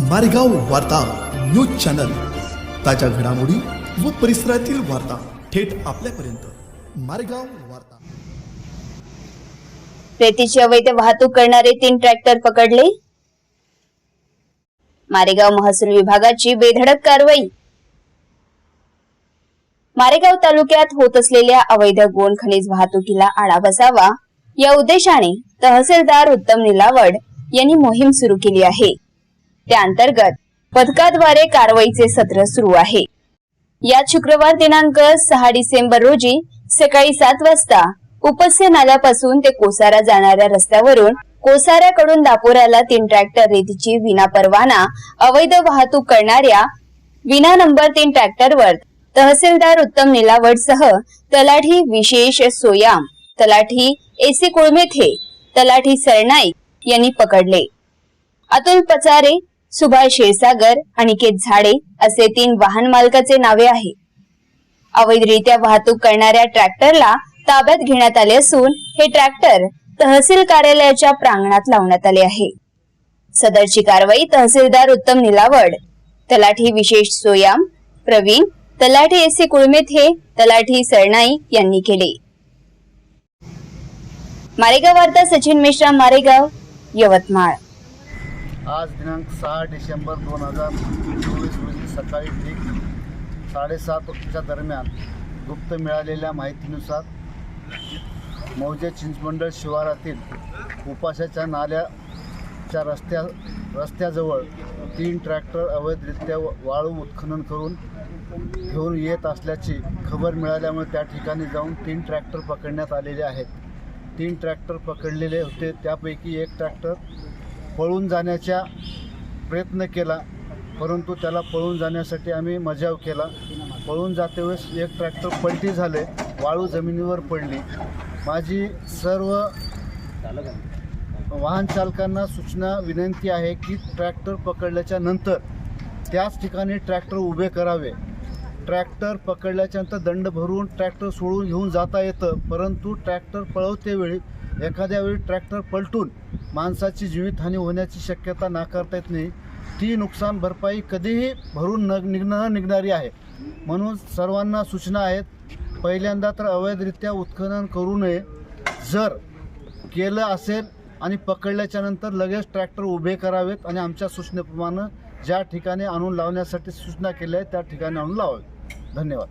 मारेगाव वार्ता news channel. ताज्या घडामोडी व परिसरातील वार्ता थेट आपल्यापर्यंत. मारेगाव वार्ता. रेतीची अवैध वाहतूक करणारे तीन ट्रॅक्टर पकडले? मारेगाव महसूल विभागाची बेधडक कारवाई. मारेगाव तालुक्यात होत असलेल्या अवैध गोण खनिज वाहतुकीला आळा बसावा या उद्देशाने तहसीलदार उत्तम निलावड यांनी मोहीम सुरू केली आहे. त्याअंतर्गत पथकाद्वारे कारवाईचे सत्र सुरू आहे. यात शुक्रवार दिनांक सहा डिसेंबर रोजी सकाळी सात वाजता उपस्य नाल्यापासून ते कोसारा जाणाऱ्या रस्त्यावरून कोसाऱ्याकडून दापोऱ्याला तीन ट्रॅक्टर रेतीची विना परवाना अवैध वाहतूक करणाऱ्या विना नंबर तीन ट्रॅक्टरवर तहसीलदार उत्तम निलावड सह तलाठी विशेष सोयाम तलाठी एसी कुळमेथे तलाठी सरनाईक यांनी पकडले. अतुल पचारे सुभाष क्षीरसागर अनिकेत झाडे असे तीन वाहन मालकाचे नावे आहे. अवैधरित्या वाहतूक करणाऱ्या ट्रॅक्टरला ताब्यात घेण्यात आले असून हे ट्रॅक्टर तहसील कार्यालयाच्या प्रांगणात लावण्यात आले आहे. सदरची कारवाई तहसीलदार उत्तम निलावड तलाठी विशेष सोयाम प्रवीण तलाठी एसी कुळमेथे तलाठी सरनाई यांनी केले. मारेगाव वार्ता सचिन मिश्रा मारेगाव यवतमाळ. आज दिनांक सहा डिसेंबर दोन हजार चोवीस रोजी सकाळी ठीक साडेसातच्या दरम्यान गुप्त मिळालेल्या माहितीनुसार मौजे चिंचमंडळ शिवारातील उपाशाच्या नाल्याच्या रस्त्या रस्त्याजवळ तीन ट्रॅक्टर अवैधरित्या वाळू उत्खनन करून घेऊन येत असल्याची खबर मिळाल्यामुळे त्या ठिकाणी जाऊन तीन ट्रॅक्टर पकडण्यात आलेले आहेत. तीन ट्रॅक्टर पकडलेले होते. त्यापैकी एक ट्रॅक्टर पळून जाण्याचा प्रयत्न केला परंतु त्याला पळून जाण्यासाठी आम्ही मजाव केला. पळून जाते वेळेस एक ट्रॅक्टर पलटी झाले वाळू जमिनीवर पडली. माझी सर्व वाहन चालकांना सूचना विनंती आहे की ट्रॅक्टर पकडल्याच्या नंतर त्याच ठिकाणी ट्रॅक्टर उभे करावे. ट्रॅक्टर पकडल्याच्यानंतर दंड भरून ट्रॅक्टर सोडून घेऊन जाता येतं परंतु ट्रॅक्टर पळवतेवेळी एखाद्या वेळी ट्रॅक्टर पलटून माणसाची जीवितहानी होण्याची शक्यता नाकारता येत नाही. ती नुकसान भरपाई कधीही भरून न निघणं निघणारी आहे. म्हणून सर्वांना सूचना आहेत पहिल्यांदा तर अवैधरित्या उत्खनन करू नये. जर केलं असेल आणि पकडल्याच्या नंतर लगेच ट्रॅक्टर उभे करावेत आणि आमच्या सूचनेप्रमाणे ज्या ठिकाणी आणून लावण्यासाठी सूचना केल्या आहेत त्या ठिकाणी आणून लावावे धन्यवाद.